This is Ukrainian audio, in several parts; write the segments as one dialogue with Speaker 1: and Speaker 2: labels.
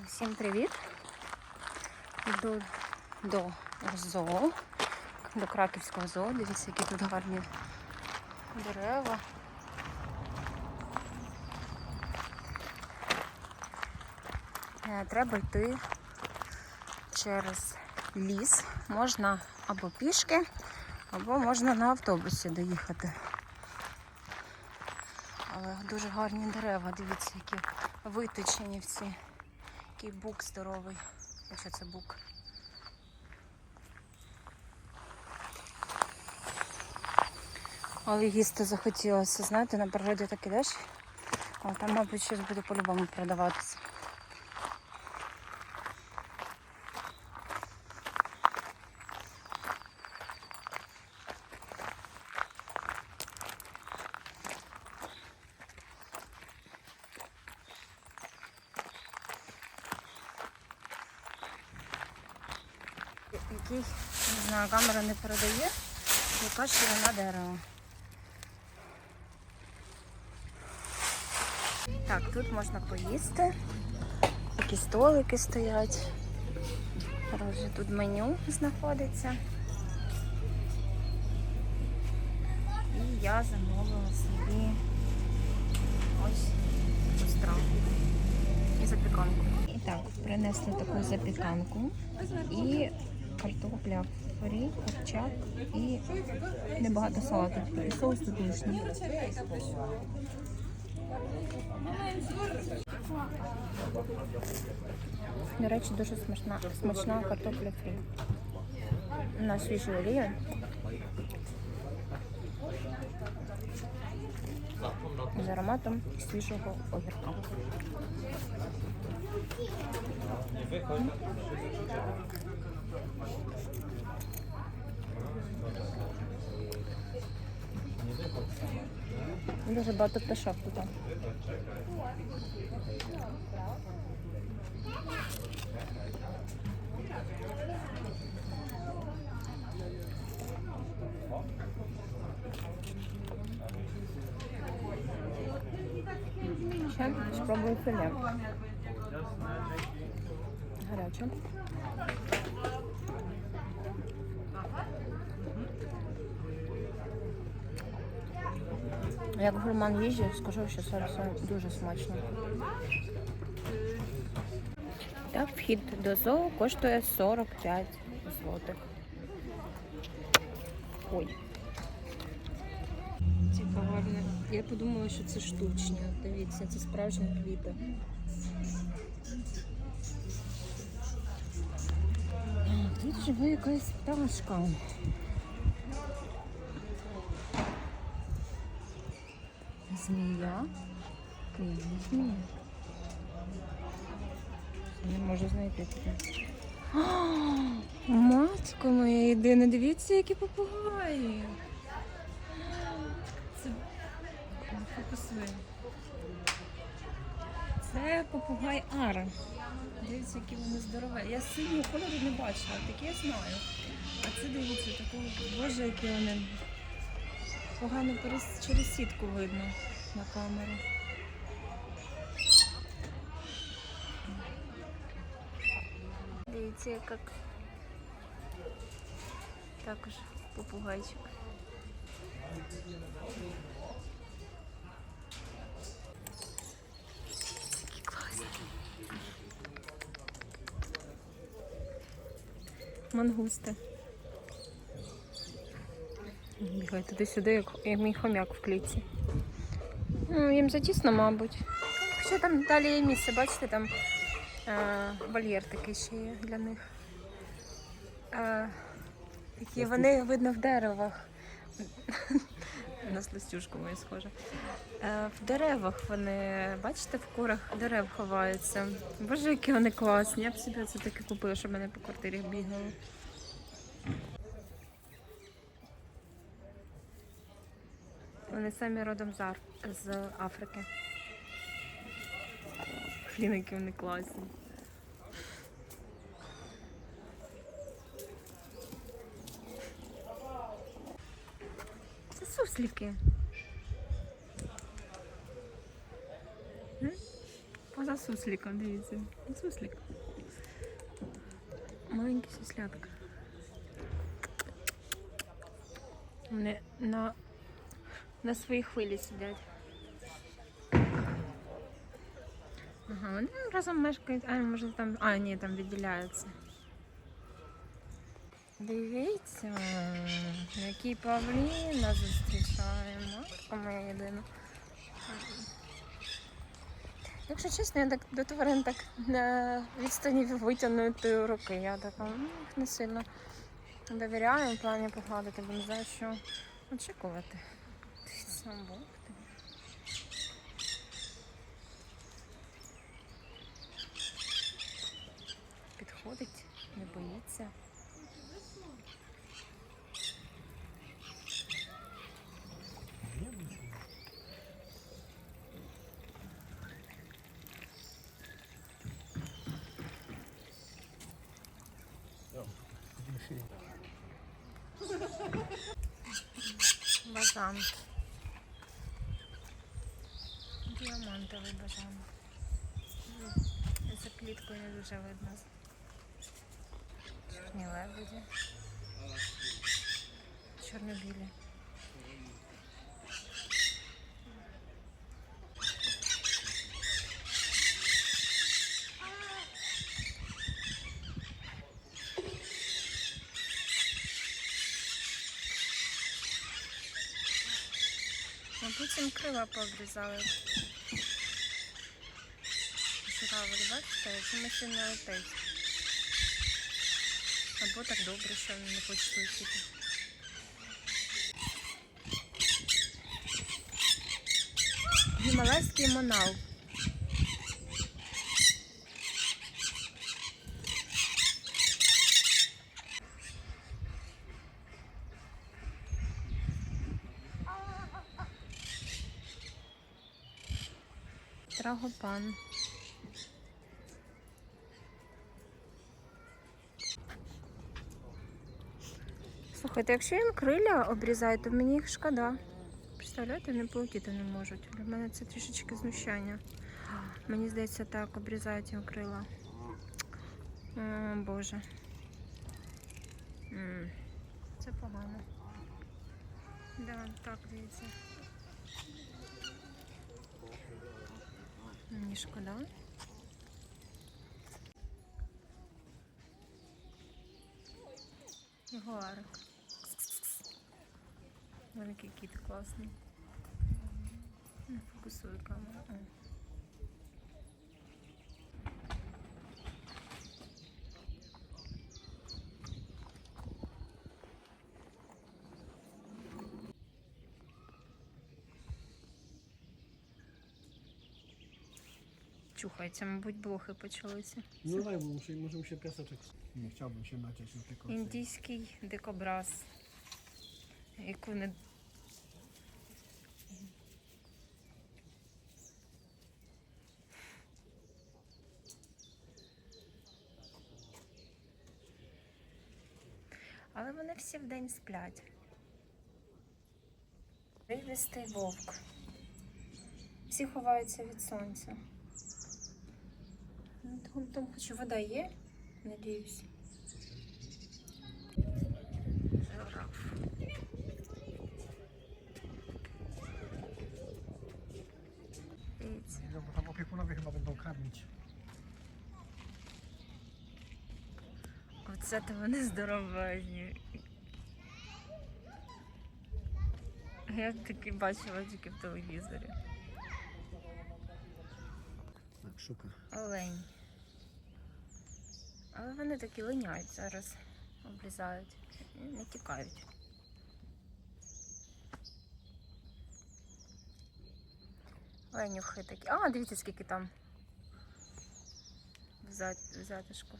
Speaker 1: Всім привіт! Йду до zoo, до краківського zoo. Дивіться, які тут гарні дерева. Е, Треба йти через ліс. Можна або пішки, або можна на автобусі доїхати. Але дуже гарні дерева, дивіться, які виточені всі. Який бук здоровий. Якщо це бук. Але їсти захотілося. Знаєте, на природі так ідеш. А там, мабуть, щось буде по-любому продаватися. Який, не знаю, камера не передає, яка ширина дерева. Так, тут можна поїсти. Такі столики стоять. Тут меню знаходиться. І я замовила собі ось таку страву. І запіканку. І так, принесли таку запіканку і картопля фрі, корчак і небагато салату. І соус тут лишній. До речі, дуже смачна, смачна картопля фрі. На свіжу олію. З ароматом свіжого огірка. Дуже багато пташок тут. Ще спробую філе. Гаряче. Як гурман їжі, скажу, що це все дуже смачно. Так, вхід до зоо коштує 45 злотих. Ой. Цікаво. Я подумала, що це штучні. Дивіться, це справжні квіти. Тут живе якась пташка. Змія. Не змія. Не можу знайти таке. Матко моя єдина, дивіться, які попугаї. Це фокусує. Це попугай Ара. Дивіться, які вони здорові. Я синього кольору не бачила, такі я знаю. А це дивіться, такого, боже, які вони. Погано через сітку видно на камеру. Дивіться, як також попугайчик. Такі класні. Мангусти. Бігає туди-сюди, як, як мій хомяк в клітці. Ну, їм затісно, мабуть. Хоча там далі є місце, бачите, там е, вольєр такий ще є для них. Е, такі вони видно в деревах. На сластюшку мою схоже. Е, в деревах вони, бачите, в корах дерев ховаються. Боже, які вони класні. Я б собі це таке купила, щоб мене по квартирі бігали. Вони самі родом з, Африки. Блін, які вони класні. Це суслики. М? А за сусликом, дивіться. Суслик. Маленький суслятка. Вони на, на своїй хвилі сидять. Ага, вони разом мешкають. А, може там. А, ні, там відділяються. Дивіться, який павлін нас зустрічає. Матка моя єдина. Якщо чесно, я так до тварин так на відстані витягнути руки. Я така їх не сильно довіряю в плані погладити, бо не знаю, що очікувати. Бог ти. Підходить, не боїться. Бажан. Діамантовий бажан. За кліткою не дуже видно. Чорні лебеді. Чорнобілі. Мабуть, їм крила пообрізали. Журавль, бачите, він не летить. Або так добре, що не хочуть летіти. Гімалайський монал. Трагопан. Слухайте, якщо їм криля обрізають, то мені їх шкода. Представляєте, не полетіти не можуть. Для мене це трішечки знущання. Мені здається, так обрізають їм крила. О, Боже. Це погано. Да, так, дивіться. Мені шкода. Ягуарик. Великий кіт класний. Не фокусує камера. О. Чухається, мабуть, блохи почалися.
Speaker 2: Bo muszę, może mu się piaseczek... Nie chciałbym się naciąć na.
Speaker 1: Індійський дикобраз. Яку не. Але вони всі вдень сплять. Вивістий вовк. Всі ховаються від сонця. Ну, Там, там хоч вода є, надіюсь. Оце вони здоровезні. Я таки бачила тільки в телевізорі.
Speaker 2: Tak, szuka.
Speaker 1: Олень. Але вони такі линяють зараз, облізають, і не тікають. Ленюхи такі. А, дивіться, скільки там в зат- в затишку.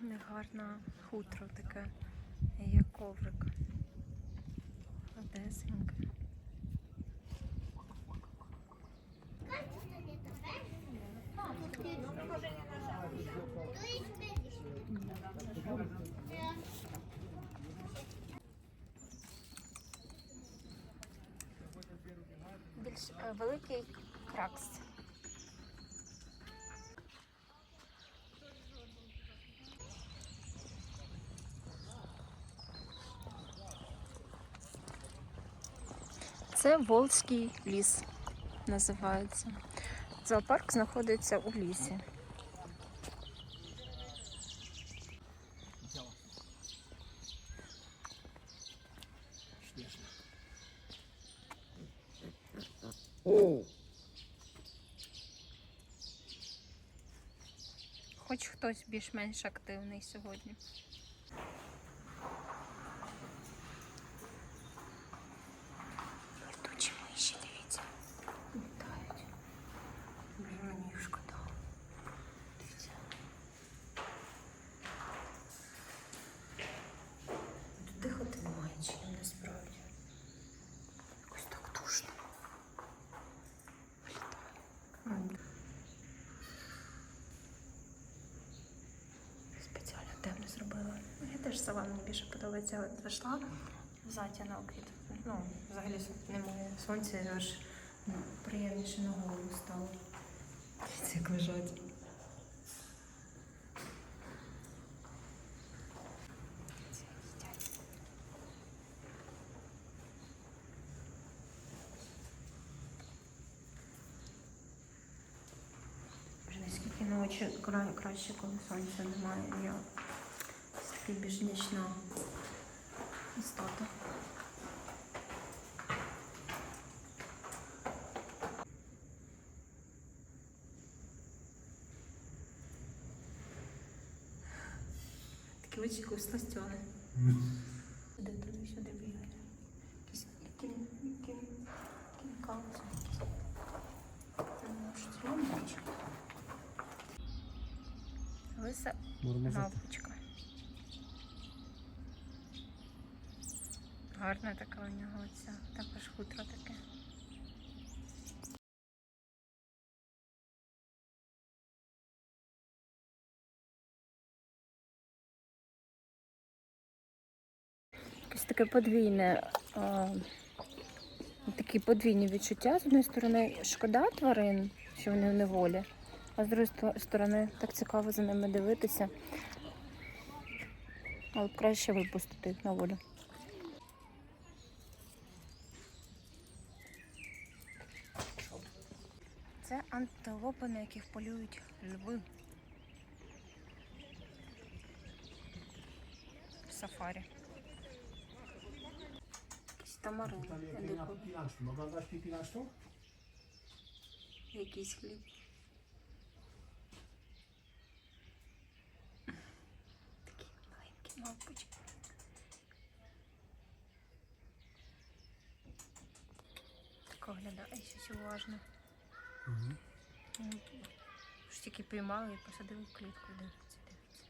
Speaker 1: В гарне хутро таке, як коврик. Одесеньке. Більш е, великий кракс. Це Волзький ліс називається. Зоопарк знаходиться у лісі. Хоч хтось більш-менш активний сьогодні. Летучі миші, дивіться. Літають. Блін, мені їх шкода. Дивіться. Тут дихати немає чим насправді. Якось так душно. Літає. Спеціально темно зробила. Ну, Я теж сама мені більше подобається. От зайшла в затінок і ну, взагалі немає сонця, аж ну, приємніше на голову стало. Дивіться, як лежать. Наскільки ночі кра- краще, коли сонця немає. Я більш нічна істота. Такі очі сластьони. Туди, туди, сюди бігає. Якісь кін, кін. Може, це. Лиса
Speaker 2: Мурмозок.
Speaker 1: Гарна така у нього оця. Також хутро таке. Якесь таке подвійне, а, такі подвійні відчуття. З однієї сторони, шкода тварин, що вони в неволі, а з сто- сторони, так цікаво за ними дивитися. Але краще випустити їх на волю. Це антилопи, на яких полюють льви. В сафарі.
Speaker 2: Pipilaszczą?
Speaker 1: Якийсь хліб. Такі маленькі мавпочки. Так оглядає щось уважно.
Speaker 2: Mhm.
Speaker 1: Ж тільки піймали і посадили в клітку. Дивиться, дивиться.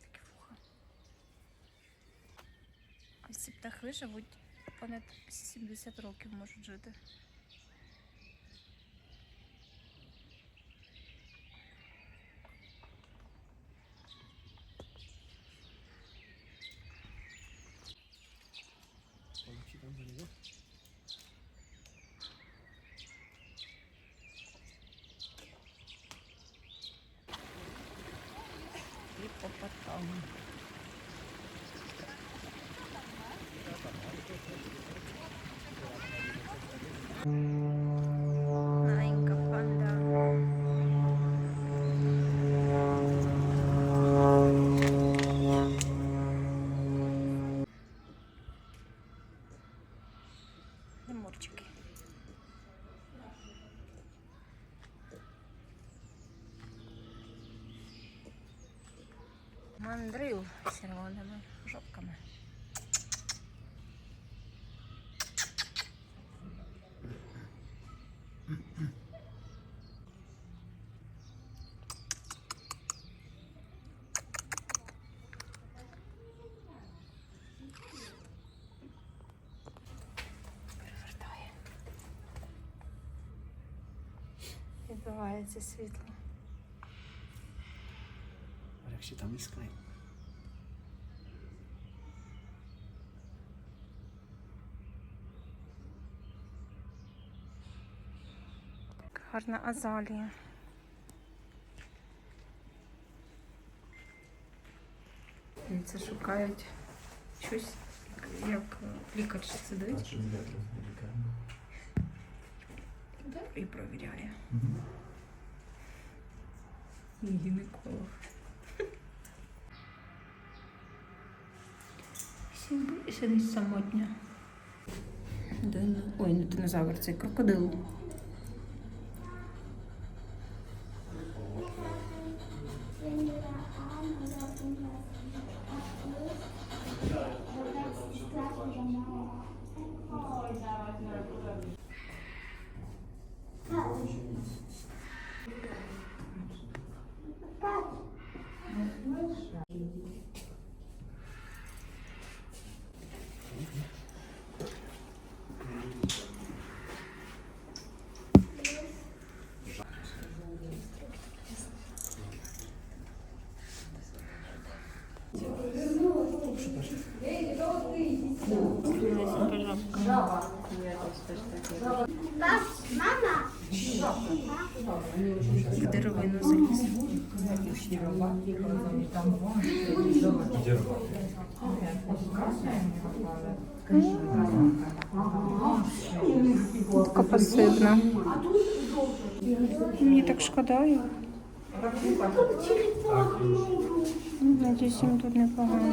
Speaker 1: Такі вуха. Ось ці птахи живуть понад 70 років можуть жити. Thank. Вмикається світло.
Speaker 2: Jak się tam iskaj.
Speaker 1: Гарна азалія. Це шукають щось, як лікар сидить і провіряє. Гінеколог. Сидить- Сидить самотня. Ой, не динозавр, це крокодил. В деревину заліз. Така пасивна. Мені так шкода його. Надіюсь, їм тут непогано.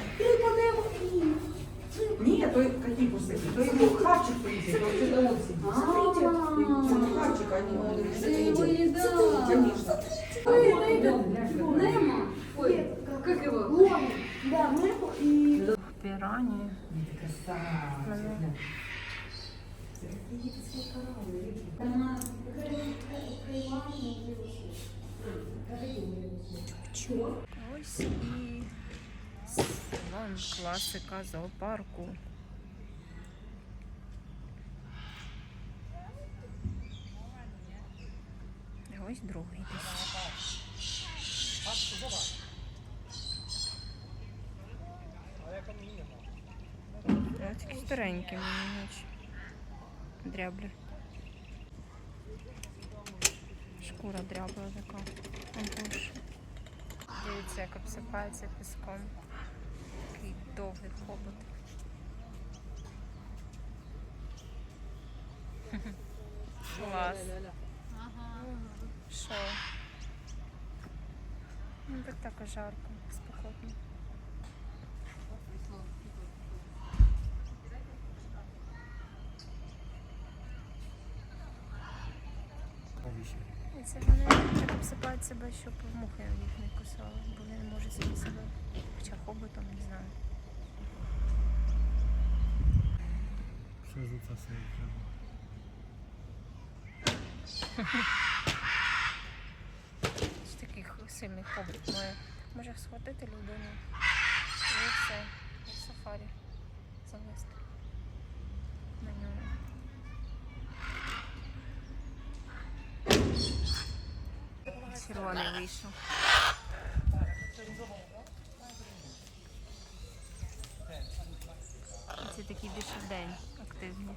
Speaker 3: Ні, то какие пустяки? То ему хавчик принесет, то все домой Смотрите, ему хавчик, они он говорит, Конечно.
Speaker 4: Немо. Ой, как его? Лома. Да, Немо и...
Speaker 1: Пірані. Ось і салон класика зоопарку. Ось другий десь. Такі старенькі мені наче. Дряблі. Шкура дрябла така. Антуш. Дивіться, як обсипається піском. Такий довгий хобот. Клас. Що? Ну так також жарко, спекотно. І це вони так обсипають себе, щоб мухи їх не кусали, бо вони не можуть самі себе. Хоча хоботом, не знаю.
Speaker 2: Drzewo.
Speaker 1: Ось такий х- сильний хобот має. Може схватити людину. І все. І сафарі завести на ньому. Червоний вийшов. Це такий більше день активний.